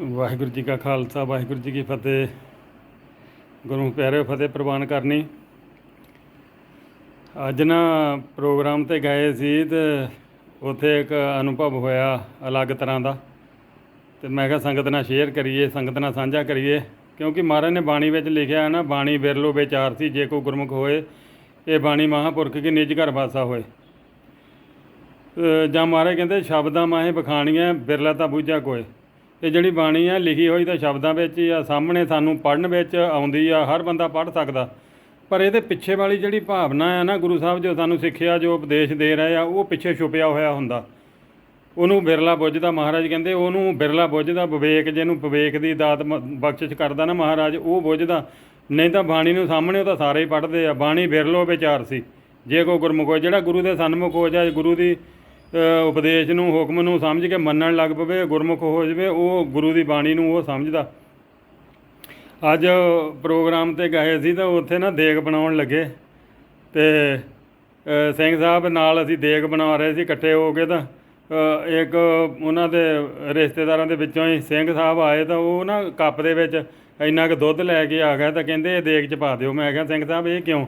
ਵਾਹਿਗੁਰੂ ਜੀ ਕਾ ਖਾਲਸਾ, ਵਾਹਿਗੁਰੂ ਜੀ ਕੀ ਫਤਿਹ। ਗੁਰੂ ਪਿਆਰੇ ਫਤਿਹ ਪ੍ਰਵਾਨ ਕਰਨੀ। ਅੱਜ ਨਾ ਪ੍ਰੋਗਰਾਮ ਤੇ ਗਏ ਸੀ ਤੇ ਉੱਥੇ ਇੱਕ ਅਨੁਭਵ ਹੋਇਆ ਅਲੱਗ ਤਰ੍ਹਾਂ ਦਾ। ਤੇ ਮੈਂ ਕਿਹਾ ਸੰਗਤ ਨਾਲ ਸ਼ੇਅਰ ਕਰੀਏ, ਸੰਗਤ ਨਾਲ ਸਾਂਝਾ ਕਰੀਏ। ਕਿਉਂਕਿ ਮਹਾਰਾਜ ਨੇ ਬਾਣੀ ਵਿੱਚ ਲਿਖਿਆ ਹੈ ਨਾ, ਬਾਣੀ ਬਿਰਲੋ ਵਿਚਾਰ ਸੀ, ਜੇ ਕੋ ਗੁਰਮੁਖ ਹੋਏ, ਇਹ ਬਾਣੀ ਮਹਾਪੁਰਖ ਕੀ ਨਿਜ ਘਰ ਵਾਸਾ ਹੋਏ। ਜਾਂ ਮਹਾਰਾਜ ਕਹਿੰਦੇ, ਸ਼ਬਦਾਂ ਮਾਹੇ ਬਖਾਣੀਆਂ ਬਿਰਲਾ ਤਾਂ ਬੂਝਾ ਕੋਏ। ਇਹ ਜਿਹੜੀ ਬਾਣੀ ਆ, ਲਿਖੀ ਹੋਈ ਤਾਂ ਸ਼ਬਦਾਂ ਵਿੱਚ ਹੀ ਆ, ਸਾਹਮਣੇ ਸਾਨੂੰ ਪੜ੍ਹਨ ਵਿੱਚ ਆਉਂਦੀ ਆ, ਹਰ ਬੰਦਾ ਪੜ੍ਹ ਸਕਦਾ। ਪਰ ਇਹਦੇ ਪਿੱਛੇ ਵਾਲੀ ਜਿਹੜੀ ਭਾਵਨਾ ਆ ਨਾ ਗੁਰੂ ਸਾਹਿਬ, ਜੋ ਸਾਨੂੰ ਸਿੱਖਿਆ, ਜੋ ਉਪਦੇਸ਼ ਦੇ ਰਹੇ ਆ, ਉਹ ਪਿੱਛੇ ਛੁਪਿਆ ਹੋਇਆ ਹੁੰਦਾ। ਉਹਨੂੰ ਬਿਰਲਾ ਬੁੱਝਦਾ ਮਹਾਰਾਜ ਕਹਿੰਦੇ, ਉਹਨੂੰ ਬਿਰਲਾ ਬੁੱਝਦਾ ਵਿਵੇਕ, ਜਿਹਨੂੰ ਵਿਵੇਕ ਦੀ ਦਾਤ ਬਖਸ਼ਿਸ਼ ਕਰਦਾ ਨਾ ਮਹਾਰਾਜ, ਉਹ ਬੁੱਝਦਾ। ਨਹੀਂ ਤਾਂ ਬਾਣੀ ਨੂੰ ਸਾਹਮਣੇ ਉਹ ਤਾਂ ਸਾਰੇ ਹੀ ਪੜ੍ਹਦੇ ਆ। ਬਾਣੀ ਬਿਰਲੋ ਵਿਚਾਰ ਸੀ। ਜੇ ਕੋ ਗੁਰਮੁਖ ਹੋਏ ਜਿਹੜਾ ਗੁਰੂ ਦੇ ਸਨਮੁਖ ਹੋ ਜਾਏ, ਗੁਰੂ ਦੀ ਉਪਦੇਸ਼ ਨੂੰ, ਹੁਕਮ ਨੂੰ ਸਮਝ ਕੇ ਮੰਨਣ ਲੱਗ ਪਵੇ, ਗੁਰਮੁਖ ਹੋ ਜਾਵੇ, ਉਹ ਗੁਰੂ ਦੀ ਬਾਣੀ ਨੂੰ ਉਹ ਸਮਝਦਾ। ਅੱਜ ਪ੍ਰੋਗਰਾਮ ਤੇ ਗਏ ਸੀ ਤਾਂ ਉੱਥੇ ਨਾ ਦੇਗ ਬਣਾਉਣ ਲੱਗੇ ਤੇ ਸਿੰਘ ਸਾਹਿਬ ਨਾਲ ਅਸੀਂ ਦੇਗ ਬਣਾ ਰਹੇ ਸੀ ਇਕੱਠੇ ਹੋ ਕੇ ਤਾਂ ਇੱਕ ਉਹਨਾਂ ਦੇ ਰਿਸ਼ਤੇਦਾਰਾਂ ਦੇ ਵਿੱਚੋਂ ਹੀ ਸਿੰਘ ਸਾਹਿਬ ਆਏ ਤਾਂ ਉਹ ਨਾ ਕੱਪ ਦੇ ਵਿੱਚ ਇੰਨਾ ਕੁ ਦੁੱਧ ਲੈ ਕੇ ਆ ਗਿਆ ਤਾਂ ਕਹਿੰਦੇ ਇਹ ਦੇਗ ਚ ਪਾ ਦਿਓ। ਮੈਂ ਕਿਹਾ, ਸਿੰਘ ਸਾਹਿਬ, ਇਹ ਕਿਉਂ?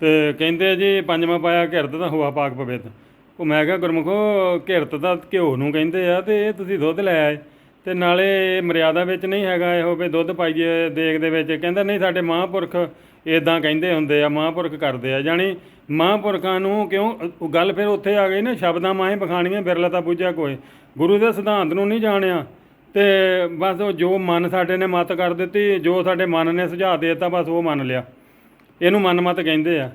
ਤੇ ਕਹਿੰਦੇ ਜੀ, ਪੰਜਵਾਂ ਪਾਇਆ ਘਿਰਤ ਤਾਂ ਹਵਾ ਪਾਕ ਪਵੇ ਤਾਂ। ਉਹ ਮੈਂ ਕਿਹਾ, ਗੁਰਮੁਖੋ ਘਿਰਤ ਦਾ ਘਿਓ ਨੂੰ ਕਹਿੰਦੇ ਆ ਤੇ ਇਹ ਤੁਸੀਂ ਦੁੱਧ ਲੈ ਆਏ। ਤੇ ਨਾਲੇ ਇਹ ਮਰਿਆਦਾ ਵਿੱਚ ਨਹੀਂ ਹੈਗਾ, ਇਹੋ ਵੀ ਦੁੱਧ ਪਾਈਏ ਦੇਗ ਦੇ ਵਿੱਚ। ਕਹਿੰਦਾ, ਨਹੀਂ, ਸਾਡੇ ਮਹਾਂਪੁਰਖ ਇਦਾਂ ਕਹਿੰਦੇ ਹੁੰਦੇ ਆ, ਮਹਾਂਪੁਰਖ ਕਰਦੇ ਆ। ਜਾਣੀ ਮਹਾਂਪੁਰਖਾਂ ਨੂੰ ਕਿਉਂ ਗੱਲ ਫਿਰ ਉੱਥੇ ਆ ਗਈ ਨਾ, ਸ਼ਬਦਾਂ ਮਾਹੇ ਬਖਾਣੀਆਂ, ਬਿਰਲਾ ਤਾਂ ਬੁੱਝਿਆ ਕੋਈ ਗੁਰੂ ਦੇ ਸਿਧਾਂਤ ਨੂੰ ਨਹੀਂ ਜਾਣਿਆ। ਤੇ ਬਸ ਉਹ ਜੋ ਮਨ ਸਾਡੇ ਨੇ ਮਤ ਕਰ ਦਿੱਤੀ, ਜੋ ਸਾਡੇ ਮਨ ਨੇ ਸੁਝਾਅ ਦੇ ਦਿੱਤਾ, ਬਸ ਉਹ ਮੰਨ ਲਿਆ। ਇਹਨੂੰ ਮਨਮਤ ਕਹਿੰਦੇ ਆ।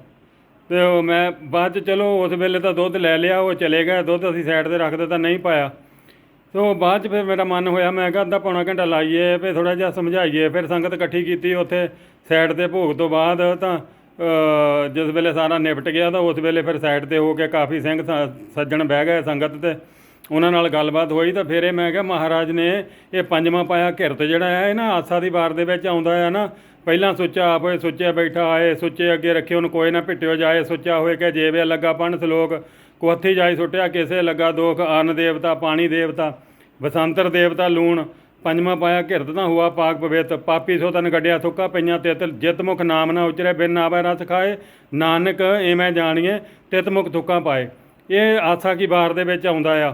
ਤੇ ਉਹ ਮੈਂ ਬਾਅਦ ਚ ਚਲੋ ਉਸ ਵੇਲੇ ਤਾਂ ਦੁੱਧ ਲੈ ਲਿਆ, ਉਹ ਚਲੇ ਗਿਆ ਦੁੱਧ ਅਸੀਂ ਸਾਈਡ ਤੇ ਰੱਖ ਦਿੱਤਾ ਨਹੀਂ ਪਾਇਆ। ਸੋ ਬਾਅਦ ਚ ਫਿਰ ਮੇਰਾ ਮਨ ਹੋਇਆ, ਮੈਂ ਕਿਹਾ ਅੱਧਾ ਪੌਣਾ ਘੰਟਾ ਲਾਈਏ, ਫਿਰ ਥੋੜਾ ਜਿਹਾ ਸਮਝਾਈਏ, ਫਿਰ ਸੰਗਤ ਇਕੱਠੀ ਕੀਤੀ ਉੱਥੇ ਸਾਈਡ ਤੇ ਭੋਗ ਤੋਂ ਬਾਅਦ ਤਾਂ ਜਿਸ ਵੇਲੇ ਸਾਰਾ ਨਿਪਟ ਗਿਆ ਤਾਂ ਉਸ ਵੇਲੇ ਫਿਰ ਸਾਈਡ ਤੇ ਹੋ ਕੇ ਕਾਫੀ ਸਿੰਘ ਸ- ਸੱਜਣ ਬਹਿ ਗਏ ਸੰਗਤ ਤੇ। ਉਹਨਾਂ ਨਾਲ ਗੱਲਬਾਤ ਹੋਈ ਤਾਂ ਫਿਰ ਇਹ ਮੈਂ ਕਿਹਾ ਮਹਾਰਾਜ ਨੇ ਇਹ ਪੰਜਵਾਂ ਪਾਇਆ ਘਿਰਤ ਜਿਹੜਾ ਹੈ, ਇਹ ਨਾ ਆਸਾ ਦੀ ਵਾਰ ਦੇ ਵਿੱਚ ਆਉਂਦਾ ਹੈ ਨਾ ਪਹਿਲਾਂ ਸੋਚਿਆ ਆਪ ਹੋਏ, ਸੋਚਿਆ ਬੈਠਾ ਆਏ, ਸੋਚੇ ਅੱਗੇ ਰੱਖੇ ਉਹਨੂੰ ਕੋਈ ਨਾ ਭਿੱਟਿਓ ਜਾਏ, ਸੋਚਿਆ ਹੋਏ ਕਿ ਜੇਵੇ ਲੱਗਾ ਪਣ ਸਲੋਕ ਕੋਥੀ ਜਾਈ ਸੁੱਟਿਆ, ਕਿਸੇ ਲੱਗਾ ਦੋਖ, ਅਨ ਦੇਵਤਾ, ਪਾਣੀ ਦੇਵਤਾ, ਬਸੰਤਰ ਦੇਵਤਾ, ਲੂਣ, ਪੰਜਵਾਂ ਪਾਇਆ ਘਿਰਤ ਤਾਂ ਹੁਆ ਪਾਕ ਪਵਿੱਤ, ਪਾਪੀ ਸੋ ਤਨ ਗੱਡਿਆ ਥੁੱਕਾ ਪਈਆਂ ਤਿਤ, ਜਿਤ ਮੁਖ ਨਾਮ ਨਾ ਉਚਰੇ, ਬਿਨ ਆਵੈ ਰਸ ਖਾਏ, ਨਾਨਕ ਐਵੇਂ ਜਾਣੀਏ, ਤਿਤ ਮੁਖ ਥੁੱਕਾ ਪਾਏ। ਇਹ ਆਸਾ ਕੀ ਬਾਰ ਦੇ ਵਿੱਚ ਆਉਂਦਾ ਆ?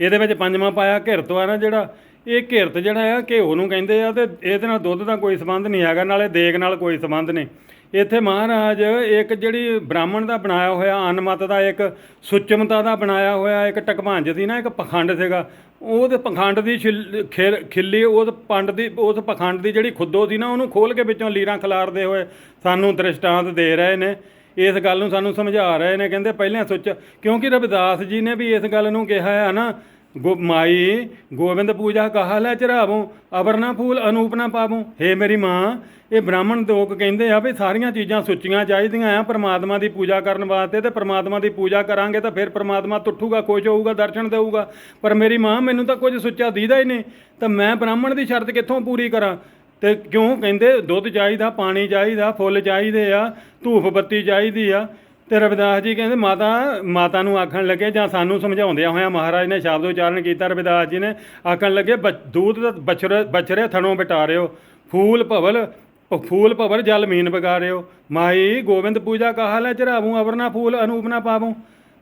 ਇਹਦੇ ਵਿੱਚ ਪੰਜਵਾਂ ਪਾਇਆ ਘਿਰਤ ਆ ਨਾ ਜਿਹੜਾ ਇਹ ਘਿਰਤ ਜਿਹੜਾ ਆ, ਘਿਓ ਨੂੰ ਕਹਿੰਦੇ ਆ ਤੇ ਇਹਦੇ ਨਾਲ ਦੁੱਧ ਦਾ ਕੋਈ ਸੰਬੰਧ ਨਹੀਂ ਹੈਗਾ, ਨਾਲੇ ਦੇਗ ਨਾਲ ਕੋਈ ਸੰਬੰਧ ਨਹੀਂ। ਇੱਥੇ ਮਹਾਰਾਜ ਇੱਕ ਜਿਹੜੀ ਬ੍ਰਾਹਮਣ ਦਾ ਬਣਾਇਆ ਹੋਇਆ, ਅਨਮਤ ਦਾ ਇੱਕ, ਸੁਚਮਤਾ ਦਾ ਬਣਾਇਆ ਹੋਇਆ ਇੱਕ ਟਕਭੰਜ ਸੀ ਨਾ, ਇੱਕ ਪਖੰਡ ਸੀਗਾ। ਉਹਦੇ ਪਖੰਡ ਦੀ ਛਿਲ- ਖਿਰ- ਖਿੱਲੀ, ਉਸ ਪੰਡ ਦੀ, ਉਸ ਪਖੰਡ ਦੀ ਜਿਹੜੀ ਖੁੱਦੋ ਸੀ ਨਾ, ਉਹਨੂੰ ਖੋਲ ਕੇ ਵਿੱਚੋਂ ਲੀਰਾਂ ਖਿਲਾਰਦੇ ਹੋਏ ਸਾਨੂੰ ਦ੍ਰਿਸ਼ਟਾਂਤ ਦੇ ਰਹੇ ਨੇ। ਇਸ ਗੱਲ ਨੂੰ ਸਾਨੂੰ ਸਮਝਾ ਰਹੇ ਨੇ, ਕਹਿੰਦੇ ਪਹਿਲਾਂ ਸੋਚ, ਕਿਉਂਕਿ ਰਵਿਦਾਸ ਜੀ ਨੇ ਵੀ ਇਸ ਗੱਲ ਨੂੰ ਕਿਹਾ ਹੈ ਨਾ ਗੋ ਮਾਈ, ਗੋਬਿੰਦ ਪੂਜਾ ਕਹਾ ਲੈ ਚਰਾਵੋ ਅਵਰਨਾ ਫੂਲ ਅਨੂਪ ਨਾ ਪਾਵੋ। ਹੇ ਮੇਰੀ ਮਾਂ, ਇਹ ਬ੍ਰਾਹਮਣ ਲੋਕ ਕਹਿੰਦੇ ਆ ਵੀ ਸਾਰੀਆਂ ਚੀਜ਼ਾਂ ਸੁੱਚੀਆਂ ਚਾਹੀਦੀਆਂ ਆ, ਪਰਮਾਤਮਾ ਦੀ ਪੂਜਾ ਕਰਨ ਵਾਸਤੇ ਤੇ ਪਰਮਾਤਮਾ ਦੀ ਪੂਜਾ ਕਰਾਂਗੇ ਤਾਂ ਫਿਰ ਪਰਮਾਤਮਾ ਤੁੱਠੂਗਾ, ਖੁਸ਼ ਹੋਊਗਾ, ਦਰਸ਼ਨ ਦੇਊਗਾ। ਪਰ ਮੇਰੀ ਮਾਂ, ਮੈਨੂੰ ਤਾਂ ਕੁਝ ਸੁੱਚਾ ਦੀਦਾ ਹੀ ਨਹੀਂ। ਤਾਂ ਮੈਂ ਬ੍ਰਾਹਮਣ ਦੀ ਸ਼ਰਤ ਕਿੱਥੋਂ ਪੂਰੀ ਕਰਾਂ? ਤੇ ਕਿਉਂ ਕਹਿੰਦੇ, ਦੁੱਧ ਚਾਹੀਦਾ, ਪਾਣੀ ਚਾਹੀਦਾ, ਫੁੱਲ ਚਾਹੀਦੇ ਆ, ਧੂਫ ਬੱਤੀ ਚਾਹੀਦੀ ਆ। ਤੇ ਰਵਿਦਾਸ ਜੀ ਕਹਿੰਦੇ ਮਾਤਾ ਮਾਤਾ ਨੂੰ ਆਖਣ ਲੱਗੇ ਜਾਂ ਸਾਨੂੰ ਸਮਝਾਉਂਦਿਆਂ ਹੋਇਆਂ ਮਹਾਰਾਜ ਨੇ ਸ਼ਬਦ ਉਚਾਰਨ ਕੀਤਾ, ਰਵਿਦਾਸ ਜੀ ਨੇ ਆਖਣ ਲੱਗੇ ਬ- ਦੂਧ ਦਾ ਬਛਰੇ ਬਛਰੇ ਥਣੋਂ ਬਟਾਰਿਓ, ਫੂਲ ਭਵਲ, ਫੂਲ ਭਵਰ ਜਲ ਮੀਨ ਬਗਾਰਿਓ ਮਾਈ ਗੋਬਿੰਦ ਪੂਜਾ ਕਹਾ ਲੈ ਚਰਾਵੂ ਅਵਰਨਾ ਫੂਲ, ਅਨੂਪ ਨਾ ਪਾਵੂ,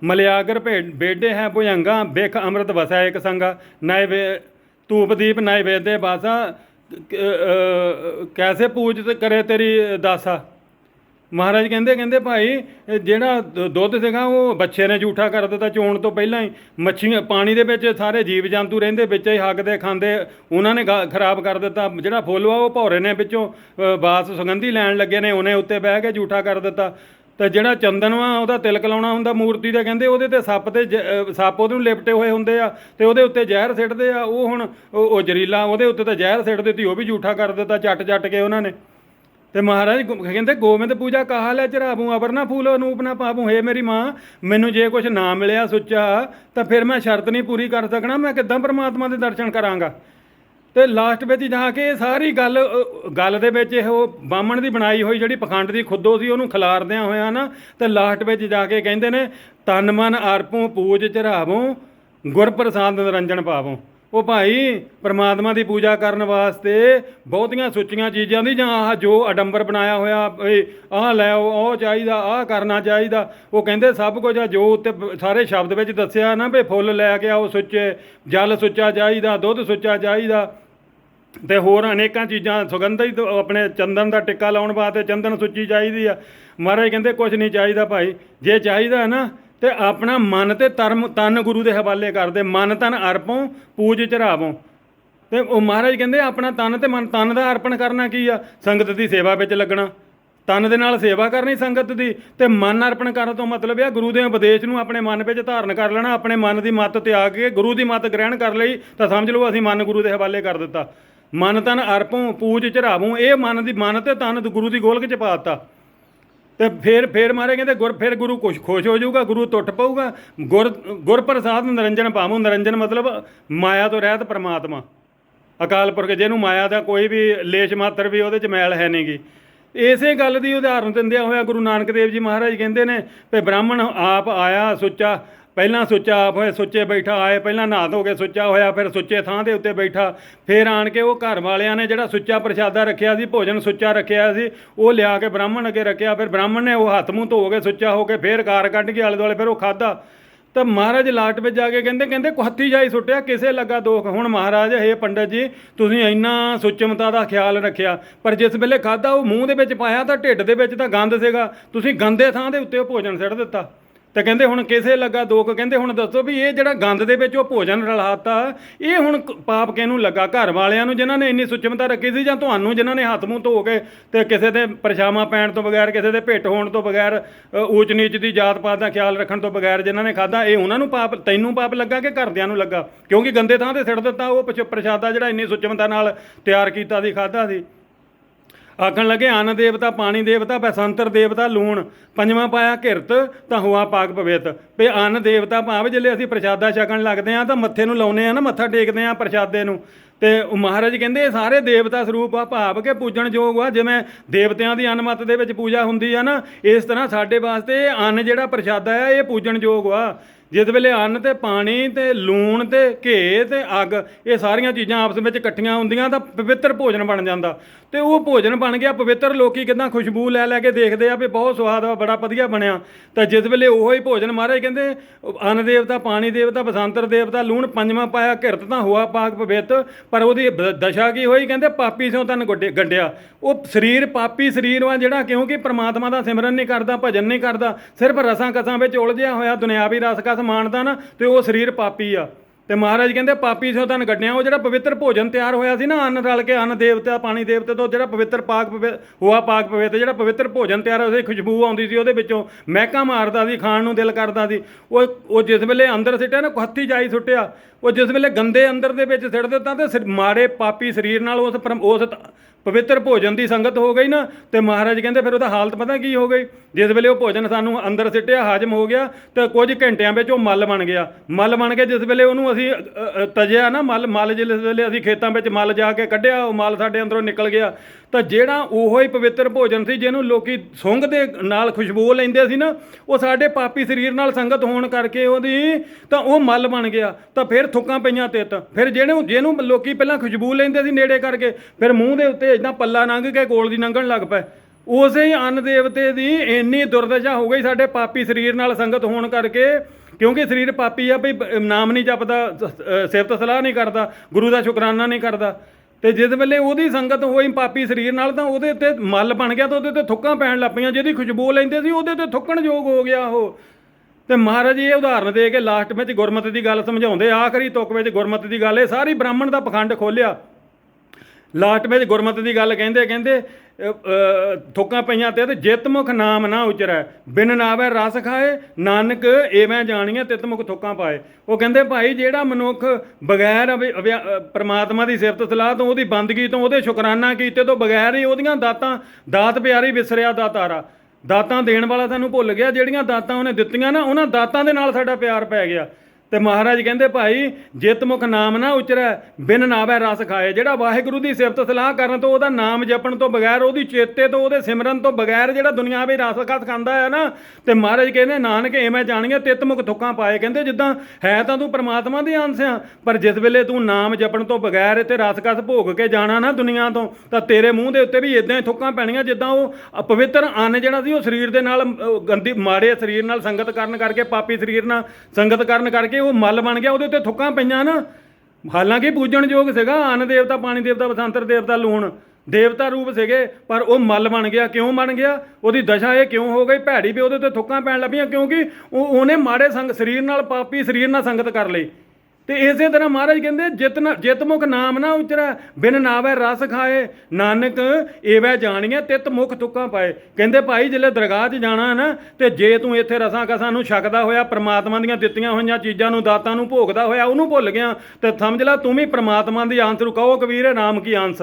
ਮਲਿਆਗਰ ਭੇ, ਬੇਡੇ ਹੈ ਭੁਜੰਗਾ, ਬਿਖ ਅੰਮ੍ਰਿਤ ਵਸੈ ਇੱਕ ਸੰਗਾ ਨਾਇ ਵੇ ਧੂਪ ਦੀਪ ਵੇਦੇ ਬਾਸਾ ਕੈਸੇ ਪੂਜਤ ਕਰੇ ਤੇਰੀ ਦਾਸਾ? ਮਹਾਰਾਜ ਕਹਿੰਦੇ ਕਹਿੰਦੇ ਭਾਈ ਜਿਹੜਾ ਦੁੱਧ ਸੀਗਾ, ਉਹ ਬੱਚੇ ਨੇ ਝੂਠਾ ਕਰ ਦਿੱਤਾ ਚੋਣ ਤੋਂ ਪਹਿਲਾਂ ਹੀ। ਮੱਛੀਆਂ, ਪਾਣੀ ਦੇ ਵਿੱਚ ਸਾਰੇ ਜੀਵ ਜੰਤੂ ਰਹਿੰਦੇ, ਵਿੱਚ ਹੀ ਹੱਕਦੇ ਖਾਂਦੇ। ਉਹਨਾਂ ਨੇ ਗਾ- ਖਰਾਬ ਕਰ ਦਿੱਤਾ। ਜਿਹੜਾ ਫੁੱਲ ਵਾ, ਉਹ ਭੌਰੇ ਨੇ ਵਿੱਚੋਂ ਬਾਸ ਸੁਗੰਧੀ ਲੈਣ ਲੱਗੇ ਨੇ, ਉਹਨੇ ਉੱਤੇ ਬਹਿ ਕੇ ਝੂਠਾ ਕਰ ਦਿੱਤਾ। ਤੇ ਜਿਹੜਾ ਚੰਦਨ ਵਾ, ਉਹਦਾ ਤਿਲਕ ਲਾਉਣਾ ਹੁੰਦਾ ਮੂਰਤੀ ਦਾ, ਕਹਿੰਦੇ ਉਹਦੇ ਤੇ ਸੱਪ ਤੇ ਜ- ਸੱਪ ਉਹਨੂੰ ਲਿਪਟੇ ਹੋਏ ਹੁੰਦੇ ਆ, ਤੇ ਉਹਦੇ ਉੱਤੇ ਜ਼ਹਿਰ ਸਿੱਟਦੇ ਆ। ਉਹ ਹੁਣ, ਉਹ ਉਹ ਜ਼ਰੀਲਾ, ਉਹਦੇ ਉੱਤੇ ਤਾਂ ਜ਼ਹਿਰ ਸਿੱਟ ਦਿੱਤੀ, ਉਹ ਵੀ ਝੂਠਾ ਕਰ ਦਿੱਤਾ ਚੱਟ ਚੱਟ ਕੇ ਉਹਨਾਂ ਨੇ। ਤੇ ਮਹਾਰਾਜ ਗੋ- ਕਹਿੰਦੇ ਗੋਬਿੰਦ ਪੂਜਾ ਕਹਾ ਲੈ ਚਰਾਬੂ ਅਵਰਨਾ ਫੂਲ ਅਨੂਪ ਨਾ ਪਾਬੂ ਹੇ ਮੇਰੀ ਮਾਂ ਮੈਨੂੰ ਜੇ ਕੁਝ ਨਾ ਮਿਲਿਆ ਸੁੱਚਾ ਤਾਂ ਫਿਰ ਮੈਂ ਸ਼ਰਤ ਨਹੀਂ ਪੂਰੀ ਕਰ ਸਕਣਾ। ਮੈਂ ਕਿੱਦਾਂ ਪਰਮਾਤਮਾ ਦੇ ਦਰਸ਼ਨ ਕਰਾਂਗਾ? ਤੇ ਲਾਸਟ ਵਿੱਚ ਜਾ ਕੇ ਇਹ ਸਾਰੀ ਗੱਲ ਅ, ਗੱਲ ਦੇ ਵਿੱਚ ਇਹ ਉਹ ਬਾਹਮਣ ਦੀ ਬਣਾਈ ਹੋਈ ਜਿਹੜੀ ਪਖੰਡ ਦੀ ਖੁੱਦੋ ਸੀ ਉਹਨੂੰ ਖਿਲਾਰਦਿਆਂ ਹੋਇਆ ਨਾ ਤੇ ਲਾਸਟ ਵਿੱਚ ਜਾ ਕੇ ਕਹਿੰਦੇ ਨੇ ਤਨ ਮਨ ਅਰਪੋਂ ਪੂਜ ਚੜਾਵੋਂ ਗੁਰ ਪ੍ਰਸਾਦ ਨਿਰੰਜਨ ਪਾਵੋ। ਉਹ ਭਾਈ, ਪ੍ਰਮਾਤਮਾ ਦੀ ਪੂਜਾ ਕਰਨ ਵਾਸਤੇ ਬਹੁਤੀਆਂ ਸੁੱਚੀਆਂ ਚੀਜ਼ਾਂ ਦੀ ਜਾਂ ਆਹ ਜੋ ਅਡੰਬਰ ਬਣਾਇਆ ਹੋਇਆ ਏ ਆਹ ਲੈ ਉਹ ਚਾਹੀਦਾ, ਆਹ ਕਰਨਾ ਚਾਹੀਦਾ। ਉਹ ਕਹਿੰਦੇ ਸਭ ਕੁਝ ਆ, ਜੋ ਉੱਤੇ ਸਾਰੇ ਸ਼ਬਦ ਵਿੱਚ ਦੱਸਿਆ ਨਾ ਵੀ ਫੁੱਲ ਲੈ ਕੇ ਆਓ ਸੁੱਚੇ, ਜਲ ਸੁੱਚਾ ਚਾਹੀਦਾ, ਦੁੱਧ ਸੁੱਚਾ ਚਾਹੀਦਾ। ਤੇ ਹੋਰ ਅਨੇਕਾਂ ਚੀਜ਼ਾਂ ਸੁਗੰਧਿਤ ਆਪਣੇ ਚੰਦਨ ਦਾ ਟਿੱਕਾ ਲਾਉਣ ਵਾਸਤੇ ਚੰਦਨ ਸੁੱਚੀ ਚਾਹੀਦੀ ਆ। ਮਹਾਰਾਜ ਕਹਿੰਦੇ ਕੁਝ ਨਹੀਂ ਚਾਹੀਦਾ ਭਾਈ। ਜੇ ਚਾਹੀਦਾ ਨਾ ਤੇ ਆਪਣਾ ਮਨ ਤੇ ਧਰਮ ਤਨ ਗੁਰੂ ਦੇ ਹਵਾਲੇ ਕਰਦੇ ਮਨ ਤਨ ਅਰਪੋਂ ਪੂਜ ਚੜਾਵੋਂ ਤੇ ਉਹ ਮਹਾਰਾਜ ਕਹਿੰਦੇ, ਆਪਣਾ ਤਨ ਤੇ ਮਨ ਤਨ ਦਾ ਅਰਪਣ ਕਰਨਾ ਕੀ ਆ? ਸੰਗਤ ਦੀ ਸੇਵਾ ਵਿੱਚ ਲੱਗਣਾ। ਤਨ ਦੇ ਨਾਲ ਸੇਵਾ ਕਰਨੀ ਸੰਗਤ ਦੀ। ਤੇ ਮਨ ਅਰਪਣ ਕਰਨ ਤੋਂ ਮਤਲਬ ਇਹ ਗੁਰੂ ਦੇ ਉਪਦੇਸ਼ ਨੂੰ ਆਪਣੇ ਮਨ ਵਿੱਚ ਧਾਰਨ ਕਰ ਲੈਣਾ, ਆਪਣੇ ਮਨ ਦੀ ਮੱਤ ਤਿਆਗ ਕੇ, ਗੁਰੂ ਦੀ ਮੱਤ ਗ੍ਰਹਿਣ ਕਰ ਲਈ, ਤਾਂ ਸਮਝ ਲਓ ਅਸੀਂ ਮਨ ਗੁਰੂ ਦੇ ਹਵਾਲੇ ਕਰ ਦਿੱਤਾ। ਮਨ ਤਨ ਅਰਪੋਂ ਪੂਜ ਚੜਾਵੋਂ ਇਹ ਮਨ ਦੀ, ਮਨ ਤੇ ਤਨ ਗੁਰੂ ਦੀ ਗੋਲਕ ਚ ਪਾਤਾ ਤੇ ਫਿਰ ਫਿਰ ਮਾਰੇ ਕਹਿੰਦੇ ਗੁਰ, ਫਿਰ ਗੁਰੂ ਕੁਛ ਖੁਸ਼ ਹੋ ਜਾਊਗਾ, ਗੁਰੂ ਟੁੱਟ ਪਊਗਾ। ਗੁਰ ਗੁਰ ਪ੍ਰਸਾਦ ਨਿਰੰਜਨ ਭਾਵੋਂ ਨਿਰੰਜਨ ਮਤਲਬ ਮਾਇਆ ਤੋਂ ਰਹਿਤ ਪ੍ਰਮਾਤਮਾ। ਅਕਾਲ ਪੁਰਖ, ਜਿਹਨੂੰ ਮਾਇਆ ਦਾ ਕੋਈ ਵੀ ਲੇਸ਼ ਮਾਤਰ ਵੀ ਉਹਦੇ ਚ ਮੈਲ ਹੈ ਨਹੀਂਗੀ ਇਸੇ ਗੱਲ ਦੀ ਉਦਾਹਰਨ ਦਿੰਦਿਆਂ ਹੋਇਆ ਗੁਰੂ ਨਾਨਕ ਦੇਵ ਜੀ ਮਹਾਰਾਜ ਕਹਿੰਦੇ ਨੇ ਵੀ ਬ੍ਰਾਹਮਣ ਆਪ ਆਇਆ, ਸੁੱਚਾ ਪਹਿਲਾਂ ਸੁੱਚਾ ਆਪ ਹੋਏ ਸੁੱਚੇ ਬੈਠਾ, ਆਏ ਪਹਿਲਾਂ ਨਹਾ ਧੋ ਕੇ ਸੁੱਚਾ ਹੋਇਆ, ਫਿਰ ਸੁੱਚੇ ਥਾਂ ਦੇ ਉੱਤੇ ਬੈਠਾ। ਫਿਰ ਆਣ ਕੇ ਉਹ ਘਰ ਵਾਲਿਆਂ ਨੇ ਜਿਹੜਾ ਸੁੱਚਾ ਪ੍ਰਸ਼ਾਦਾ ਰੱਖਿਆ ਸੀ, ਭੋਜਨ ਸੁੱਚਾ ਰੱਖਿਆ ਸੀ, ਉਹ ਲਿਆ ਕੇ ਬ੍ਰਾਹਮਣ ਅੱਗੇ ਰੱਖਿਆ। ਫਿਰ ਬ੍ਰਾਹਮਣ ਨੇ ਉਹ ਹੱਥ ਮੂੰਹ ਧੋ ਕੇ ਸੁੱਚਾ ਹੋ ਕੇ ਫਿਰ ਕਾਰ ਕੱਢ ਕੇ ਆਲੇ ਦੁਆਲੇ ਫਿਰ ਉਹ ਖਾਦਾ ਤਾਂ ਮਹਾਰਾਜ ਲਾਟ ਵਿੱਚ ਜਾ ਕੇ ਕਹਿੰਦੇ ਕਹਿੰਦੇ ਕੁਹੱਤੀ ਜਾਈ ਸੁੱਟਿਆ, ਕਿਸੇ ਲੱਗਾ ਦੋਖ। ਹੁਣ ਮਹਾਰਾਜ ਇਹ ਪੰਡਤ ਜੀ, ਤੁਸੀਂ ਇੰਨਾ ਸੁੱਚਮਤਾ ਦਾ ਖਿਆਲ ਰੱਖਿਆ, ਪਰ ਜਿਸ ਵੇਲੇ ਖਾਦਾ ਉਹ ਮੂੰਹ ਦੇ ਵਿੱਚ ਪਾਇਆ ਤਾਂ ਢਿੱਡ ਦੇ ਵਿੱਚ ਤਾਂ ਗੰਦ ਸੀਗਾ। ਤੁਸੀਂ ਗੰਦੇ ਥਾਂ ਦੇ ਉੱਤੇ ਉਹ ਭੋਜਨ ਸਿੱਟ ਦਿੱਤਾ। ਤੇ ਕਹਿੰਦੇ ਹੁਣ ਕਿਸੇ ਲੱਗਾ ਦੋਖ, ਕਹਿੰਦੇ ਹੁਣ ਦੱਸੋ ਵੀ ਇਹ ਜਿਹੜਾ ਗੰਦ ਦੇ ਵਿੱਚ ਉਹ ਭੋਜਨ ਰਲਾਤਾ, ਇਹ ਹੁਣ ਪਾਪ ਕਿਹਨੂੰ ਲੱਗਾ? ਘਰ ਵਾਲਿਆਂ ਨੂੰ ਜਿਨ੍ਹਾਂ ਨੇ ਇੰਨੀ ਸੁੱਚਮਤਾ ਰੱਖੀ ਸੀ ਜਾਂ ਤੁਹਾਨੂੰ ਜਿਨ੍ਹਾਂ ਨੇ ਹੱਥ ਮੂੰਹ ਧੋ ਕੇ ਤੇ ਕਿਸੇ ਦੇ ਪਰਛਾਵਾਂ ਪੈਣ ਤੋਂ ਬਗੈਰ, ਕਿਸੇ ਦੇ ਭੇਟ ਹੋਣ ਤੋਂ ਬਗੈਰ ਊਚ ਨੀਚ ਦੀ ਜਾਤ ਪਾਤ ਦਾ ਖਿਆਲ ਰੱਖਣ ਤੋਂ ਬਗੈਰ ਜਿਨ੍ਹਾਂ ਨੇ ਖਾਦਾ ਇਹ ਉਹਨਾਂ ਨੂੰ ਪਾਪ, ਤੈਨੂੰ ਪਾਪ ਲੱਗਾ ਕਿ ਘਰਦਿਆਂ ਨੂੰ ਲੱਗਾ? ਕਿਉਂਕਿ ਗੰਦੇ ਥਾਂ ਤੇ ਸਿੱਟ ਦਿੱਤਾ, ਉਹ ਪਛ- ਪ੍ਰਸ਼ਾਦਾ ਜਿਹੜਾ ਇੰਨੀ ਸੁੱਚਮਤਾ ਨਾਲ ਤਿਆਰ ਕੀਤਾ ਸੀ ਖਾਦਾ ਸੀ। ਆਖਣ ਲੱਗੇ, ਅੰਨ ਦੇਵਤਾ, ਪਾਣੀ ਦੇਵਤਾ, ਬਸੰਤਰ ਦੇਵਤਾ, ਲੂਣ। ਪੰਜਵਾਂ ਪਾਇਆ, ਘਿਰਤ, ਤਾਂ ਹੁਆ ਪਾਕ ਪਵਿੱਤ। ਵੀ ਅੰਨ ਦੇਵਤਾ ਭਾਵ ਜਿਹੜੇ ਅਸੀਂ ਪ੍ਰਸ਼ਾਦਾ ਛਕਣ ਲੱਗਦੇ ਆ ਤਾਂ ਮੱਥੇ ਨੂੰ ਲਾਉਨੇ ਆ ਨਾ, ਮੱਥਾ ਟੇਕਦੇ ਆ ਪ੍ਰਸ਼ਾਦੇ ਨੂੰ। ਤੇ ਉਹ ਮਹਾਰਾਜ ਕਹਿੰਦੇ, ਇਹ ਸਾਰੇ ਦੇਵਤਾ ਸਰੂਪ ਆ, ਭਾਵ ਕੇ ਪੂਜਣ ਯੋਗ ਆ। ਜਿਵੇਂ ਦੇਵਤਿਆਂ ਦੀ ਅਨਮਤ ਦੇ ਵਿੱਚ ਪੂਜਾ ਹੁੰਦੀ ਆ ਨਾ, ਇਸ ਤਰ੍ਹਾਂ ਸਾਡੇ ਵਾਸਤੇ ਇਹ ਅੰਨ ਜਿਹੜਾ ਪ੍ਰਸ਼ਾਦਾ ਆ, ਇਹ ਪੂਜਣ ਯੋਗ ਆ। ਜਿਸ ਵੇਲੇ ਅੰਨ ਤੇ ਪਾਣੀ ਤੇ ਲੂਣ ਤੇ ਘੇ ਤੇ ਅੱਗ, ਇਹ ਸਾਰੀਆਂ ਚੀਜ਼ਾਂ ਆਪਸ ਵਿੱਚ ਇਕੱਠੀਆਂ ਹੁੰਦੀਆਂ ਤਾਂ ਪਵਿੱਤਰ ਭੋਜਨ ਬਣ ਜਾਂਦਾ। ਤੇ ਉਹ ਭੋਜਨ ਬਣ ਗਿਆ, ਪਵਿੱਤਰ ਲੋਕੀ ਕਿਦਾਂ ਖੁਸ਼ਬੂ ਲੈ ਲੈ ਕੇ ਦੇਖਦੇ ਆ ਵੀ ਬਹੁਤ ਸਵਾਦ ਆ ਬੜਾ ਵਧੀਆ ਬਣਿਆ। ਤਾਂ ਜਿਸ ਵੇਲੇ ਉਹੋ ਹੀ ਭੋਜਨ ਮਹਾਰਾਜ ਕਹਿੰਦੇ, ਅੰਨ ਦੇਵਤਾ, ਪਾਣੀ ਦੇਵਤਾ, ਬਸੰਤਰ ਦੇਵਤਾ, ਲੂਣ ਪੰਜਵਾਂ ਪਾਇਆ ਕਿਰਤ ਤਾਂ ਹੋਆ ਪਾਕ ਪਵਿੱਤ, ਪਰ ਉਹਦੀ ਦਸ਼ਾ ਕੀ ਹੋਈ? ਕਹਿੰਦੇ ਪਾਪੀ ਸਿਓ ਤਨ ਗੱਡੇ ਗੰਡਿਆ ਉਹ ਸਰੀਰ ਪਾਪੀ ਸਰੀਰ ਵਾ ਜਿਹੜਾ ਕਿਉਂਕਿ ਪ੍ਰਮਾਤਮਾ ਦਾ ਸਿਮਰਨ ਨਹੀਂ ਕਰਦਾ, ਭਜਨ ਨਹੀਂ ਕਰਦਾ, ਸਿਰਫ ਰਸਾਂ ਕਸਾਂ ਵਿੱਚ ਉਲਝਿਆ ਹੋਇਆ, ਦੁਨਿਆਵੀ ਰਸ ਕਸ ਮਾਣਦਾ ਨਾ, ਤੇ ਉਹ ਸਰੀਰ ਪਾਪੀ ਆ। ਤੇ ਮਹਾਰਾਜ ਕਹਿੰਦੇ, ਪਾਪੀ ਸਿਓ ਤਨ ਗੱਡਿਆ ਉਹ ਜਿਹੜਾ ਪਵਿੱਤਰ ਭੋਜਨ ਤਿਆਰ ਹੋਇਆ ਸੀ ਨਾ, ਅੰਨ ਰਲ ਕੇ, ਅੰਨ ਦੇਵਤਾ, ਪਾਣੀ ਦੇਵਤੇ, ਤੋਂ ਜਿਹੜਾ ਪਵਿੱਤਰ ਪਾਕ ਪਵਿ- ਹੋਆ ਪਾਕ ਪਵਿੱਤ ਜਿਹੜਾ ਪਵਿੱਤਰ ਭੋਜਨ ਤਿਆਰ ਹੋਇਆ ਸੀ, ਖੁਸ਼ਬੂ ਆਉਂਦੀ ਸੀ ਉਹਦੇ ਵਿੱਚੋਂ, ਮਹਿਕਾ ਮਾਰਦਾ ਸੀ, ਖਾਣ ਨੂੰ ਦਿਲ ਕਰਦਾ ਸੀ। ਉਹ ਉਹ ਜਿਸ ਵੇਲੇ ਅੰਦਰ ਸਿੱਟਿਆ ਨਾ ਹੱਥੀ ਜਾਈ ਸੁੱਟਿਆ, ਉਹ ਜਿਸ ਵੇਲੇ ਗੰਦੇ ਅੰਦਰ ਦੇ ਵਿੱਚ ਸਿੱਟ ਦਿੱਤਾ, ਤੇ ਮਾਰੇ ਪਾਪੀ ਸਰੀਰ ਨਾਲ ਉਸ ਪਰਮ- ਉਸ ਪਵਿੱਤਰ ਭੋਜਨ ਦੀ ਸੰਗਤ ਹੋ ਗਈ ਨਾ ਤੇ ਮਹਾਰਾਜ ਕਹਿੰਦੇ ਫਿਰ ਉਹਦਾ ਹਾਲਤ ਪਤਾ ਕੀ ਹੋ ਗਈ? ਜਿਸ ਵੇਲੇ ਉਹ ਭੋਜਨ ਸਾਨੂੰ ਅੰਦਰ ਸਿੱਟਿਆ ਹਾਜਮ ਹੋ ਗਿਆ ਤੇ ਕੁਝ ਘੰਟਿਆਂ ਵਿੱਚ ਉਹ ਮਲ ਬਣ ਗਿਆ। ਮਲ ਬਣ ਕੇ ਜਿਸ ਵੇਲੇ ਉਹਨੂੰ ਅਸੀਂ ਅ, ਤਜਿਆ ਨਾ ਮਲ ਮਲ ਜਿਸ ਵੇਲੇ ਅਸੀਂ ਖੇਤਾਂ ਵਿੱਚ ਮਲ ਜਾ ਕੇ ਕੱਢਿਆ ਉਹ ਮਲ ਸਾਡੇ ਅੰਦਰੋਂ ਨਿਕਲ ਗਿਆ। ਤਾਂ ਜਿਹੜਾ ਉਹੋ ਹੀ ਪਵਿੱਤਰ ਭੋਜਨ ਸੀ, ਜਿਹਨੂੰ ਲੋਕੀ ਸੁੰਘ ਦੇ ਨਾਲ ਖੁਸ਼ਬੂ ਲੈਂਦੇ ਸੀ ਨਾ, ਉਹ ਸਾਡੇ ਪਾਪੀ ਸਰੀਰ ਨਾਲ ਸੰਗਤ ਹੋਣ ਕਰਕੇ ਉਹਦੀ ਤਾਂ ਉਹ ਮਲ ਬਣ ਗਿਆ। ਤਾਂ ਫਿਰ ਥੁੱਕਾਂ ਪਈਆਂ ਤਿੱਤ। ਫਿਰ ਜਿਹਨੂੰ ਜਿਹਨੂੰ ਲੋਕੀ ਪਹਿਲਾਂ ਖੁਸ਼ਬੂ ਲੈਂਦੇ ਸੀ ਨੇੜੇ ਕਰਕੇ, ਫਿਰ ਮੂੰਹ ਦੇ ਉੱਤੇ ਇਦਾਂ ਪੱਲਾ ਲੰਘ ਕੇ ਕੋਲ ਦੀ ਲੰਘਣ ਲੱਗ ਪਏ। ਉਸੇ ਹੀ ਅੰਨ ਦੇਵਤੇ ਦੀ ਇੰਨੀ ਦੁਰਦਸ਼ਾ ਹੋ ਗਈ ਸਾਡੇ ਪਾਪੀ ਸਰੀਰ ਨਾਲ ਸੰਗਤ ਹੋਣ ਕਰਕੇ, ਕਿਉਂਕਿ ਸਰੀਰ ਪਾਪੀ ਆ ਵੀ ਨਾਮ ਨਹੀਂ ਜਪਦਾ ਸਿਫਤ ਸਲਾਹ ਨਹੀਂ ਕਰਦਾ, ਗੁਰੂ ਦਾ ਸ਼ੁਕਰਾਨਾ ਨਹੀਂ ਕਰਦਾ। ਤੇ ਜਿਸ ਵੇਲੇ ਉਹਦੀ ਸੰਗਤ ਹੋਈ ਪਾਪੀ ਸਰੀਰ ਨਾਲ, ਤਾਂ ਉਹਦੇ ਤੇ ਮਲ ਬਣ ਗਿਆ ਤਾਂ ਉਹਦੇ ਤੇ ਥੁੱਕਾਂ ਪੈਣ ਲੱਗ ਪਈਆਂ, ਜਿਹਦੀ ਖੁਸ਼ਬੂ ਲੈਂਦੇ ਸੀ, ਉਹਦੇ ਤੇ ਥੁੱਕਣ ਯੋਗ ਹੋ ਗਿਆ ਉਹ। ਤੇ ਮਹਾਰਾਜ ਇਹ ਉਦਾਹਰਨ ਦੇ ਕੇ ਲਾਸਟ ਵਿੱਚ ਗੁਰਮਤਿ ਦੀ ਗੱਲ ਸਮਝਾਉਂਦੇ, ਆਖਰੀ ਤੁਕ ਵਿੱਚ ਗੁਰਮਤਿ ਦੀ ਗੱਲ, ਇਹ ਸਾਰੀ ਬ੍ਰਾਹਮਣ ਦਾ ਪਖੰਡ ਖੋਲਿਆ। ਲਾਸਟ ਵਿੱਚ ਗੁਰਮਤਿ ਦੀ ਗੱਲ ਕਹਿੰਦੇ ਕਹਿੰਦੇ ਅ, ਥੁੱਕਾਂ ਪਈਆਂ ਤੇ ਤੇ ਜਿਤ ਮੁਖ ਨਾਮ ਨਾ ਉਚਰੈ ਬਿਨ ਨਾਵੇ ਰਸ ਖਾਏ ਨਾਨਕ ਏਵੇਂ ਜਾਣੀਆਂ ਤਿਤ ਮੁਖ ਥੁੱਕਾਂ ਪਾਏ। ਉਹ ਕਹਿੰਦੇ ਭਾਈ ਜਿਹੜਾ ਮਨੁੱਖ ਬਗੈਰ ਅਵਿ- ਪ੍ਰਮਾਤਮਾ ਦੀ ਸਿਫਤ ਸਲਾਹ ਤੋਂ ਉਹਦੀ ਬੰਦਗੀ ਤੋਂ ਉਹਦੇ ਸ਼ੁਕਰਾਨਾ ਕੀਤੇ ਤੋਂ ਬਗੈਰ ਹੀ ਉਹਦੀਆਂ ਦਾਤਾਂ ਦਾਤ ਪਿਆਰੀ ਵਿਸਰਿਆ ਦਾ ਤਾਰਾ। ਦਾਤਾਂ ਦੇਣ ਵਾਲਾ ਸਾਨੂੰ ਭੁੱਲ ਗਿਆ ਜਿਹੜੀਆਂ ਦਾਤਾਂ ਉਹਨੇ ਦਿੱਤੀਆਂ ਨਾ ਉਹਨਾਂ ਦਾਤਾਂ ਦੇ ਨਾਲ ਸਾਡਾ ਪਿਆਰ ਪੈ ਗਿਆ। ਤੇ ਮਹਾਰਾਜ ਕਹਿੰਦੇ, ਭਾਈ ਜਿਤ ਮੁਖ ਨਾਮ ਨਾ ਉਚਰੈ, ਬਿਨ ਨਾਵੇ ਰਸ ਖਾਏ। ਜਿਹੜਾ ਵਾਹਿਗੁਰੂ ਦੀ ਸਿਫਤ ਸਲਾਹ ਕਰਨ ਤੋਂ ਉਹਦਾ ਨਾਮ ਜਪਣ ਤੋਂ ਬਗੈਰ, ਉਹਦੀ ਚੇਤੇ ਤੋਂ, ਉਹਦੇ ਸਿਮਰਨ ਤੋਂ ਬਗੈਰ ਜਿਹੜਾ ਦੁਨਿਆਵੀ ਰਸ ਖਤ ਖਾਂਦਾ ਹੈ ਨਾ, ਤੇ ਮਹਾਰਾਜ ਕਹਿੰਦੇ, ਨਾਨਕ ਐਵੇਂ ਜਾਣੀਏ ਤਿਤ ਮੁਖ ਥੁੱਕਾਂ ਪਾਏ। ਕਹਿੰਦੇ, ਜਿੱਦਾਂ ਹੈ ਤਾਂ ਤੂੰ ਪਰਮਾਤਮਾ ਦੀ ਅੰਸ਼ ਆ ਪਰ ਜਿਸ ਵੇਲੇ ਤੂੰ ਨਾਮ ਜਪਣ ਤੋਂ ਬਗੈਰ ਤੇ ਰਸ ਕਸ ਭੋਗ ਕੇ ਜਾਣਾ ਨਾ ਦੁਨੀਆ ਤੋਂ, ਤਾਂ ਤੇਰੇ ਮੂੰਹ ਦੇ ਉੱਤੇ ਵੀ ਇਦਾਂ ਹੀ ਥੁੱਕਾਂ ਪੈਣੀਆਂ, ਜਿੱਦਾਂ ਉਹ ਪਵਿੱਤਰ ਅੰਨ ਜਿਹੜਾ ਸੀ, ਉਹ ਸਰੀਰ ਦੇ ਨਾਲ ਗੰਦੀ, ਮਾੜੇ ਸਰੀਰ ਨਾਲ ਸੰਗਤ ਕਰਨ ਕਰਕੇ, ਪਾਪੀ ਸਰੀਰ ਨਾਲ ਸੰਗਤ ਕਰਨ ਕਰਕੇ ਉਹ ਮਲ ਬਣ ਗਿਆ, ਉਹਦੇ ਉੱਤੇ ਥੁੱਕਾਂ ਪਈਆਂ ਨਾ। ਹਾਲਾਂਕਿ ਪੂਜਣਯੋਗ ਸੀਗਾ ਅੰਨ ਦੇਵਤਾ, ਪਾਣੀ ਦੇਵਤਾ, ਬਸੰਤਰ ਦੇਵਤਾ, ਲੂਣ। ਦੇਵਤਾ ਰੂਪ ਸੀਗੇ, ਪਰ ਉਹ ਮਲ ਬਣ ਗਿਆ। ਕਿਉਂ ਬਣ ਗਿਆ? ਉਹਦੀ ਦਸ਼ਾ ਇਹ ਕਿਉਂ ਹੋ ਗਈ? ਭੈੜੀ ਵੀ ਉਹਦੇ ਉੱਤੇ ਥੁੱਕਾਂ ਪੈਣ ਲੱਪੀਆਂ ਕਿਉਂਕਿ ਉਹਨੇ ਮਾੜੇ ਸੰਗ ਸਰੀਰ ਨਾਲ ਪਾਪੀ ਸਰੀਰ ਨਾਲ ਸੰਗਤ ਕਰ ਲਈ। ਤੇ ਇਸੇ ਤਰ੍ਹਾਂ ਮਹਾਰਾਜ ਕਹਿੰਦੇ, ਜਿਤ ਨ- ਜਿਤ ਮੁਖ ਨਾਮ ਨਾ ਉਚਰੈ, ਬਿਨ ਨਾਵੇ ਰਸ ਖਾਏ। ਨਾਨਕ, ਏਵੈ ਜਾਣੀਏ ਤਿਤ ਮੁਖ ਤੁਕਾਂ ਪਾਏ। ਕਹਿੰਦੇ, ਭਾਈ, ਜਿਲੇ ਦਰਗਾਹ 'ਚ ਜਾਣਾ ਨਾ, ਤੇ ਜੇ ਤੂੰ ਇੱਥੇ ਰਸਾਂ ਕਸਾਂ ਨੂੰ ਛਕਦਾ ਹੋਇਆ, ਪ੍ਰਮਾਤਮਾ ਦੀਆਂ ਦਿੱਤੀਆਂ ਹੋਈਆਂ ਚੀਜ਼ਾਂ ਨੂੰ, ਦਾਤਾਂ ਨੂੰ ਭੋਗਦਾ ਹੋਇਆ, ਉਹਨੂੰ ਭੁੱਲ ਗਿਆ, ਤੇ ਸਮਝ ਲੈ, ਤੂੰ ਵੀ ਪ੍ਰਮਾਤਮਾ ਦੀ ਅੰਸ਼ ਨੂੰ ਕਹੋ ਕਬੀਰ ਨਾਮ ਕੀ ਆਂਸ?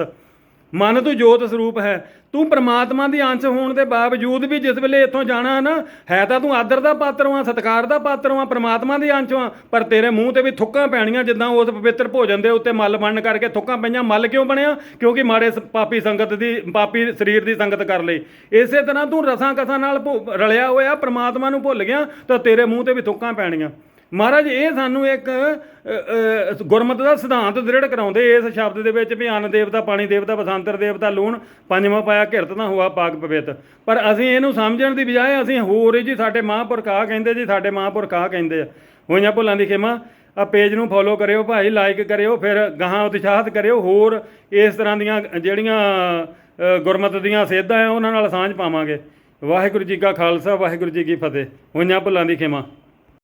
ਮਨ ਤੂੰ ਜੋਤ ਸਰੂਪ ਹੈ। ਤੂੰ ਪ੍ਰਮਾਤਮਾ ਦੀ ਅੰਸ਼ ਹੋਣ ਦੇ ਬਾਵਜੂਦ ਵੀ ਜਿਸ ਵੇਲੇ ਇੱਥੋਂ ਜਾਣਾ ਨਾ, ਹੈ ਤਾਂ ਤੂੰ ਆਦਰ ਦਾ ਪਾਤਰ ਵਾਂ, ਸਤਕਾਰ ਦਾ ਪਾਤਰ ਵਾਂ, ਪ੍ਰਮਾਤਮਾ ਦੀ ਅੰਸ਼ ਵਾਂ। ਪਰ ਤੇਰੇ ਮੂੰਹ ਤੇ ਵੀ ਥੁੱਕਾਂ ਪੈਣੀਆਂ ਜਿੱਦਾਂ ਉਸ ਪਵਿੱਤਰ ਭੋਜਨ ਦੇ ਉੱਤੇ ਮਲ ਬਣਨ ਕਰਕੇ ਥੁੱਕਾਂ ਪਈਆਂ। ਮਲ ਕਿਉਂ ਬਣਿਆ? ਕਿਉਂਕਿ ਮਾੜੇ ਸ- ਪਾਪੀ ਸੰਗਤ ਦੀ, ਪਾਪੀ ਸਰੀਰ ਦੀ ਸੰਗਤ ਕਰ ਲਈ। ਇਸੇ ਤਰ੍ਹਾਂ ਤੂੰ ਰਸਾਂ ਕਸਾਂ ਨਾਲ ਭੋ- ਰਲਿਆ ਹੋਇਆ, ਪ੍ਰਮਾਤਮਾ ਨੂੰ ਭੁੱਲ ਗਿਆ, ਤਾਂ ਤੇਰੇ ਮੂੰਹ ਤੇ ਵੀ ਥੁੱਕਾਂ ਪੈਣੀਆਂ। ਮਹਾਰਾਜ ਇਹ ਸਾਨੂੰ ਇੱਕ ਅ, ਗੁਰਮਤਿ ਦਾ ਸਿਧਾਂਤ ਦ੍ਰਿੜ ਕਰਾਉਂਦੇ ਇਸ ਸ਼ਬਦ ਦੇ ਵਿੱਚ ਵੀ ਅੰਨ ਦੇਵਤਾ ਪਾਣੀ ਦੇਵਤਾ ਬਸੰਤਰ ਦੇਵਤਾ ਲੂਣ ਪੰਜਵਾਂ ਪਾਇਆ ਘਿਰਤ ਨਾ ਹੋਆ ਪਾਕ ਪਵਿੱਤ। ਪਰ ਅਸੀਂ ਇਹਨੂੰ ਸਮਝਣ ਦੀ ਬਜਾਏ ਅਸੀਂ ਹੋਰ ਹੀ ਜੀ ਸਾਡੇ ਮਹਾਂਪੁਰਖ ਆ ਕਹਿੰਦੇ ਜੀ ਸਾਡੇ ਮਹਾਂਪੁਰਖ ਆ ਕਹਿੰਦੇ ਆ। ਹੋਈਆਂ ਭੁੱਲਾਂ ਦੀ ਖਿਮਾ ਆ ਪੇਜ ਨੂੰ ਫੋਲੋ ਕਰਿਓ ਭਾਈ ਲਾਈਕ ਕਰਿਓ ਫਿਰ ਗਾਹਾਂ ਉਤਸ਼ਾਹਤ ਕਰਿਓ ਹੋਰ ਇਸ ਤਰ੍ਹਾਂ ਦੀਆਂ ਜਿਹੜੀਆਂ ਅ, ਗੁਰਮਤਿ ਦੀਆਂ ਸੇਧਾਂ ਆ ਉਹਨਾਂ ਨਾਲ ਸਾਂਝ ਪਾਵਾਂਗੇ। ਵਾਹਿਗੁਰੂ ਜੀ ਕਾ ਖਾਲਸਾ ਵਾਹਿਗੁਰੂ ਜੀ ਕੀ ਫਤਿਹ। ਹੋਈਆਂ ਭੁੱਲਾਂ ਦੀ ਖਿਮਾ।